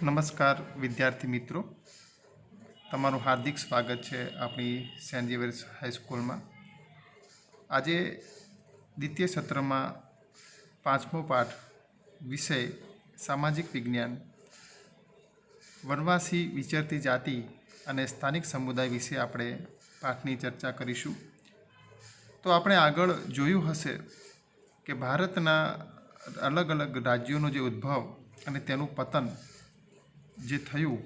નમસ્કાર, વિદ્યાર્થી મિત્રો. તમારું હાર્દિક સ્વાગત છે આપણી સેન્ટ ઝેવિયર્સ હાઈસ્કૂલમાં આજે દ્વિતીય સત્રમાં પાંચમો પાઠ વિષય સામાજિક વિજ્ઞાન. વનવાસી વિચરતી જાતિ અને સ્થાનિક સમુદાય વિશે આપણે પાઠની ચર્ચા કરીશું. તો આપણે આગળ જોયું હશે કે ભારતના અલગ અલગ રાજ્યોનો જે ઉદ્ભવ અને તેનું પતન જે થયું,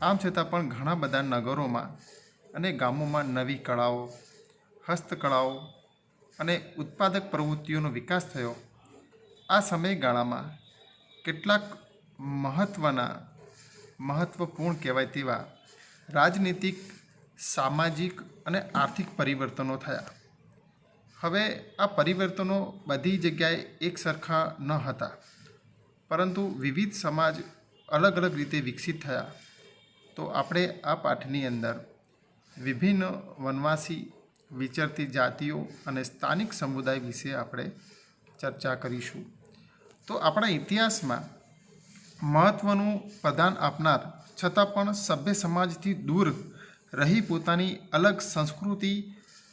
આમ છતાં પણ ઘણા બધા નગરોમાં અને ગામોમાં નવી કળાઓ, હસ્તકળાઓ અને ઉત્પાદક પ્રવૃત્તિઓનો વિકાસ થયો. આ સમયગાળામાં કેટલાક મહત્ત્વના મહત્ત્વપૂર્ણ કહેવાય તેવા રાજનીતિક, સામાજિક અને આર્થિક પરિવર્તનો થયા. હવે આ પરિવર્તનો બધી જગ્યાએ એક સરખા ન હતા. પરંતુ વિવિધ સમાજ અલગ અલગ રીતે વિકસિત થયા, તો આપણે આ પાઠની અંદર વિભિન્ન વનવાસી વિચરતી જાતિઓ અને સ્થાનિક સમુદાય વિશે આપણે ચર્ચા કરીશું. તો આપણા ઇતિહાસમાં મહત્ત્વનું પ્રદાન આપનાર, છતાં પણ સભ્ય સમાજથી દૂર રહી પોતાની અલગ સંસ્કૃતિ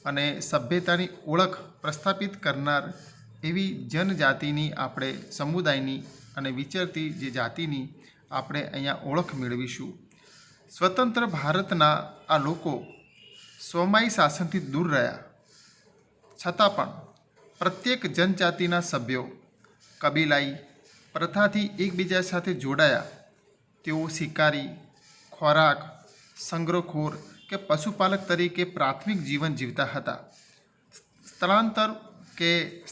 અને સભ્યતાની ઓળખ પ્રસ્થાપિત કરનાર એવી જનજાતિની આપણે સમુદાયની અને વિચરતી જે જાતિની આપણે અહીંયા ઓળખ મેળવીશું. સ્વતંત્ર ભારતના આ લોકો સ્વમાયી શાસનથી દૂર રહ્યા. છતાં પણ પ્રત્યેક જનજાતિના સભ્યો, કબીલાઈ, પ્રથાથી એકબીજા સાથે જોડાયા. તેઓ શિકારી, ખોરાક સંગ્રહખોર કે પશુપાલક તરીકે પ્રાથમિક જીવન જીવતા હતા. સ્થળાંતર કે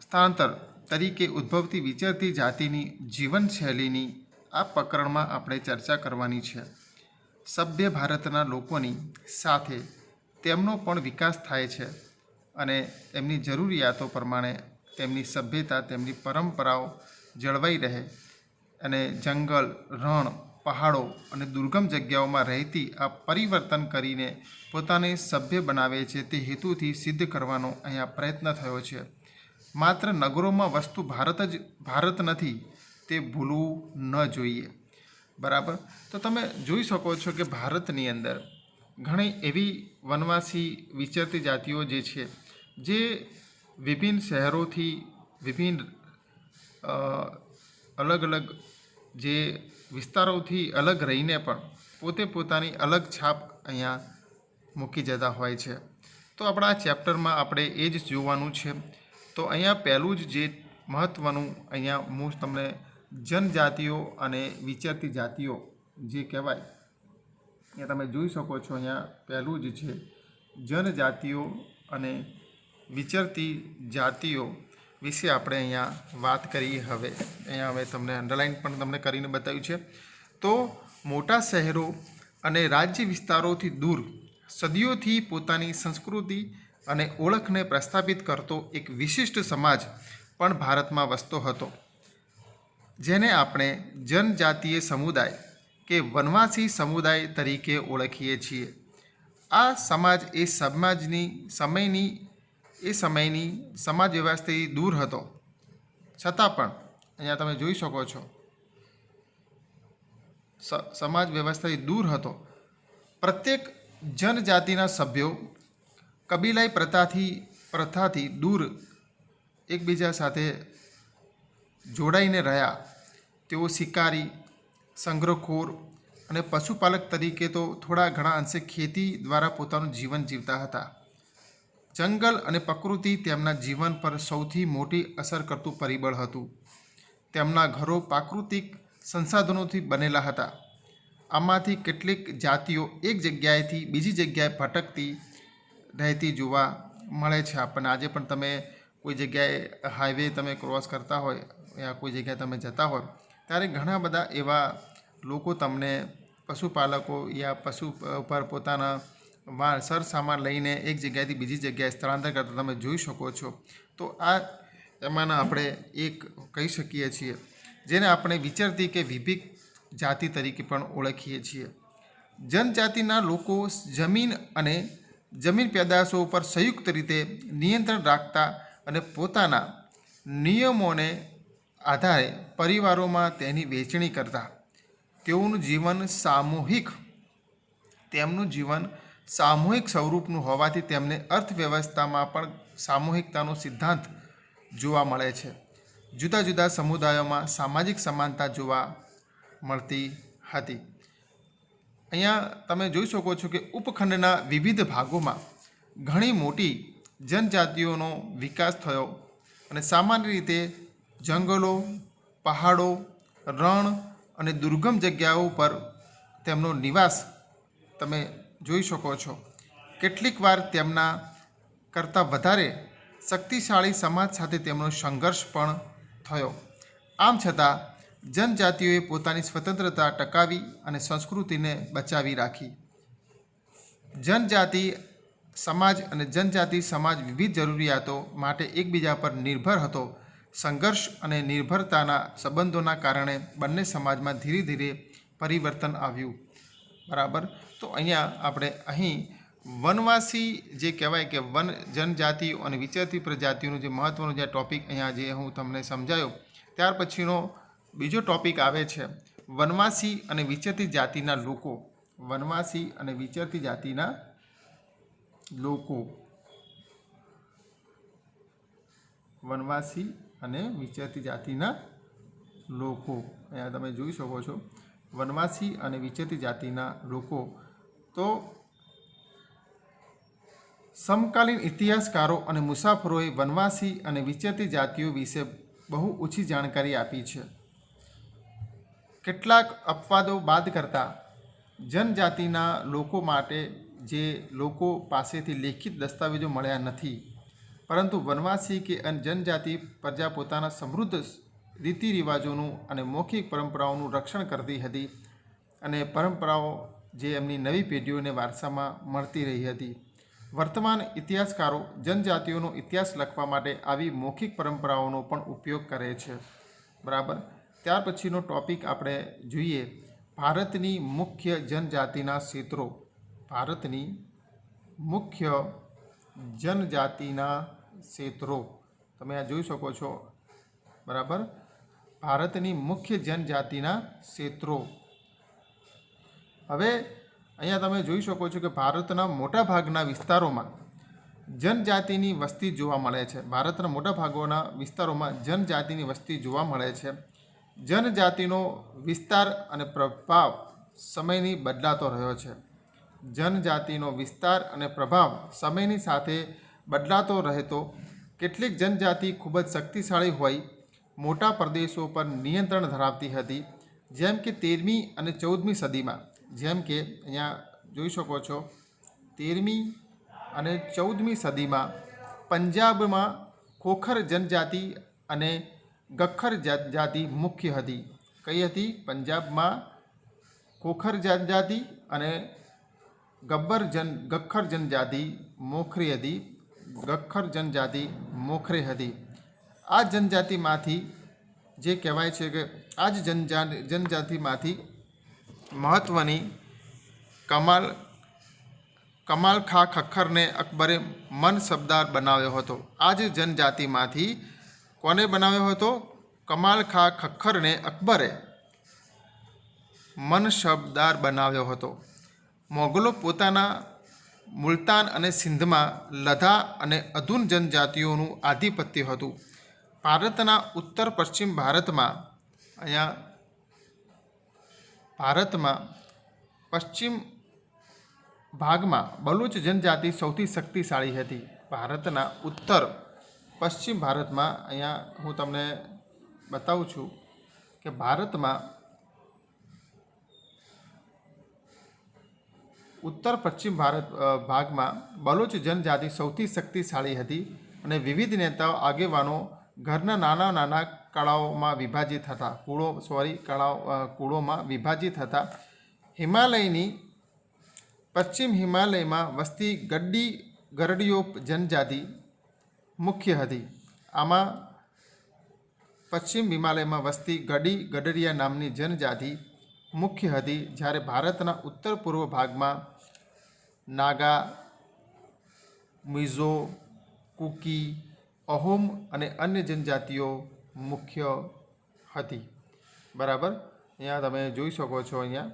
સ્થળાંતર તરીકે ઉદ્ભવતી વિચરતી જાતિની જીવનશૈલીની આ પ્રકરણમાં આપણે ચર્ચા કરવાની છે. સભ્ય ભારતના લોકોની સાથે તેમનો પણ વિકાસ થાય છે અને એમની જરૂરિયાતો પ્રમાણે તેમની સભ્યતા, તેમની પરંપરાઓ જળવાઈ રહે અને જંગલ, રણ, પહાડો અને દુર્ગમ જગ્યાઓમાં રહેતી આ પરિવર્તન કરીને પોતાને સભ્ય બનાવે છે તે હેતુથી સિદ્ધ કરવાનો અહીંયા પ્રયત્ન થયો છે. માત્ર નગરોમાં વસ્તુ ભારત જ, ભારત નથી, તે ભૂલવું ન જોઈએ. બરાબર? તો તમે જોઈ શકો છો કે ભારતની અંદર ઘણી એવી વનવાસી વિચરતી જાતિઓ જે છે, જે વિભિન્ન શહેરોથી વિભિન્ન અલગ અલગ જે વિસ્તારોથી અલગ રહીને પણ પોતે પોતાની અલગ છાપ અહીંયા મૂકી જતા હોય છે. તો આપણા ચેપ્ટરમાં આપણે એ જ જોવાનું છે તો અહીંયા પહેલું જ જે મહત્ત્વનું અહીંયા હું તમને જનજાતિઓ અને વિચરતી જાતિઓ જે કહેવાય, એ તમે જોઈ શકો છો અહીંયા પહેલું જ છે જનજાતિઓ અને વિચરતી જાતિઓ વિશે આપણે અહીંયા વાત કરીએ હવે. અહીંયા હવે તમને અંડરલાઇન પણ તમને કરીને બતાવ્યું છે. તો મોટા શહેરો અને રાજ્ય વિસ્તારોથી દૂર સદીઓથી પોતાની સંસ્કૃતિ અને ઓળખને પ્રસ્થાપિત કરતો એક વિશિષ્ટ સમાજ પણ ભારતમાં વસતો હતો, જેને આપણે જનજાતીય સમુદાય કે વનવાસી સમુદાય તરીકે ઓળખીએ છીએ. આ સમાજ એ સમાજની, સમયની, એ સમયની સમાજ વ્યવસ્થાથી દૂર હતો. છતાં પણ, અહીંયા તમે જોઈ શકો છો સમાજ વ્યવસ્થાથી દૂર હતો. પ્રત્યેક જનજાતિના સભ્યો કબીલાઈ પ્રથાથી પ્રથાથી દૂર એકબીજા સાથે જોડાઈને રહ્યા. તેઓ શિકારી, સંગ્રહખોર અને પશુપાલક તરીકે તો થોડા ઘણા અંશે ખેતી દ્વારા પોતાનું જીવન જીવતા હતા. જંગલ અને પ્રકૃતિ તેમના જીવન પર સૌથી મોટી અસર કરતું પરિબળ હતું. તેમના ઘરો પ્રાકૃતિક સંસાધનોથી બનેલા હતા. આમાંથી કેટલીક જાતિઓ એક જગ્યાએથી બીજી જગ્યાએ ભટકતી રહેતી જોવા મળે છે આપણને આજે પણ તમે કોઈ જગ્યાએ હાઈવે તમે ક્રોસ કરતા હોય યા કોઈ જગ્યાએ તમે જતા હોય, ત્યારે ઘણા બધા એવા લોકો તમને પશુપાલકો યા પશુ પર પોતાના વા સર સામાન લઈને એક જગ્યાએથી બીજી જગ્યાએ સ્થળાંતર કરતા તમે જોઈ શકો છો. તો આ એમાંના આપણે એક કહી શકીએ છીએ, જેને આપણે વિચારતી કે વિભિક જાતિ તરીકે પણ ઓળખીએ છીએ. જનજાતિના લોકો જમીન અને જમીન પેદાશો ઉપર સંયુક્ત રીતે નિયંત્રણ રાખતા અને પોતાના નિયમોને આધારે પરિવારોમાં તેની વહેંચણી કરતા. તેઓનું જીવન સામૂહિક, તેમનું જીવન સામૂહિક સ્વરૂપનું હોવાથી તેમને અર્થવ્યવસ્થામાં પણ સામૂહિકતાનો સિદ્ધાંત જોવા મળે છે. જુદા જુદા સમુદાયોમાં સામાજિક સમાનતા જોવા મળતી હતી. અહીંયા તમે જોઈ શકો છો કે ઉપખંડના વિવિધ ભાગોમાં ઘણી મોટી જનજાતિઓનો વિકાસ થયો અને સામાન્ય રીતે જંગલો, પહાડો, રણ અને દુર્ગમ જગ્યાઓ પર તેમનો નિવાસ તમે જોઈ શકો છો. કેટલીક વાર તેમના કરતાં વધારે શક્તિશાળી સમાજ સાથે તેમનો સંઘર્ષ પણ થયો. આમ છતાં જનજાતિઓએ પોતાની સ્વતંત્રતા ટકાવી અને સંસ્કૃતિને બચાવી રાખી. જનજાતિ સમાજ અને જનજાતિ સમાજ વિવિધ જરૂરિયાતો માટે એકબીજા પર નિર્ભર હતો. સંઘર્ષ અને નિર્ભરતાના સંબંધોના કારણે બંને સમાજમાં ધીરે ધીરે પરિવર્તન આવ્યું. બરાબર? તો અહીંયા આપણે અહીં વનવાસી જે કહેવાય કે વન જનજાતિઓ અને વિચરતી પ્રજાતિઓનું જે મહત્ત્વનો જે ટોપિક અહીંયા જે હું તમને સમજાયો, ત્યાર પછીનો બીજો ટોપિક આવે છે, વનવાસી અને વિચરતી જાતિના લોકો. વનવાસી અને વિચરતી જાતિના લોકો. વનવાસી અને વિચરતી જાતિના લોકો. અહીંયા તમે જોઈ શકો છો. વનવાસી અને વિચરતી જાતિના લોકો. તો સમકાલીન ઇતિહાસકારો અને મુસાફરોએ વનવાસી અને વિચરતી જાતિઓ વિશે બહુ ઓછી જાણકારી આપી છે. કેટલાક અપવાદો બાદ કરતાં જનજાતિના લોકો માટે જે લોકો પાસેથી લેખિત દસ્તાવેજો મળ્યા નથી. પરંતુ વનવાસી કે જનજાતિ પ્રજા પોતાના સમૃદ્ધ રીતિ રિવાજોનું અને મૌખિક પરંપરાઓનું રક્ષણ કરતી હતી અને પરંપરાઓ જે એમની નવી પેઢીઓને વારસામાં મળતી રહી હતી. વર્તમાન ઇતિહાસકારો જનજાતિઓનો ઇતિહાસ લખવા માટે આવી મૌખિક પરંપરાઓનો પણ ઉપયોગ કરે છે. બરાબર? ત્યાર પછીનો ટોપિક આપણે જોઈએ ભારતની મુખ્ય જનજાતિના ક્ષેત્રો. ભારતની મુખ્ય જનજાતિના ક્ષેત્રો. તમે આ જોઈ શકો છો. બરાબર? ભારતની મુખ્ય જનજાતિના ક્ષેત્રો. હવે અહીંયા તમે જોઈ શકો છો કે ભારતના મોટાભાગના વિસ્તારોમાં જનજાતિની વસ્તી જોવા મળે છે. ભારતના મોટા ભાગોના વિસ્તારોમાં જનજાતિની વસ્તી જોવા મળે છે. જનજાતિનો વિસ્તાર અને પ્રભાવ સમયની બદલાતો રહ્યો છે. જનજાતિનો વિસ્તાર અને પ્રભાવ સમયની સાથે બદલાતો રહેતો કેટલીક જનજાતિ ખૂબ જ શક્તિશાળી હોય, મોટા પ્રદેશો પર નિયંત્રણ ધરાવતી હતી, જેમ કે તેરમી અને ચૌદમી સદીમાં. જેમ કે અહીંયા જોઈ શકો છો, તેરમી અને ચૌદમી સદીમાં પંજાબમાં ખોખર જનજાતિ અને ગખ્ખર જાતિ મુખ્ય હતી. કઈ હતી? પંજાબમાં ખોખર જનજાતિ અને ગબ્બર જન ગખ્ખર જનજાતિ મોખરી હતી. ગખર જનજાતિ મોખરે હતી. આ જનજાતિમાંથી જે કહેવાય છે કે આ જ જનજા, જનજાતિમાંથી મહત્ત્વની કમાલ કમાલ ખા ખખરને અકબરે મન શબ્દાર બનાવ્યો હતો. આ જ જનજાતિમાંથી કોને બનાવ્યો હતો? કમાલ ખા ખખ્ખરને અકબરે મનશબદાર બનાવ્યો હતો. મોગલો પોતાના મુલતાન અને સિંધમાં લધા અને અધુન જનજાતિઓનું આધિપત્ય હતું. ભારતના ઉત્તર પશ્ચિમ ભારતમાં અહીંયા ભારતમાં પશ્ચિમ ભાગમાં બલુચ જનજાતિ સૌથી શક્તિશાળી હતી. ભારતના ઉત્તર પશ્ચિમ ભારતમાં અહીંયા હું તમને બતાવું છું કે ભારતમાં ઉત્તર પશ્ચિમ ભારત ભાગમાં બલોચ જનજાતિ સૌથી શક્તિશાળી હતી અને વિવિધ નેતાઓ આગેવાનો ઘરના નાના નાના કળાઓમાં વિભાજિત હતા. કુળો સોરી કળાઓ કુળોમાં વિભાજિત હતા. હિમાલયની, પશ્ચિમ હિમાલયમાં વસતી ગડ્ડી ગરડીઓ જનજાતિ મુખ્ય હતી. આમાં પશ્ચિમ હિમાલયમાં વસતી ગડી ગડરિયા નામની જનજાતિ મુખ્ય હતી, જ્યારે ભારતના ઉત્તર પૂર્વ ભાગમાં નાગા, મિઝો, કુકી, અહોમ અને અન્ય જનજાતિઓ મુખ્ય હતી. બરાબર? અહીંયા તમે જોઈ શકો છો અહીંયા.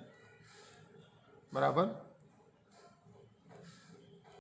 બરાબર?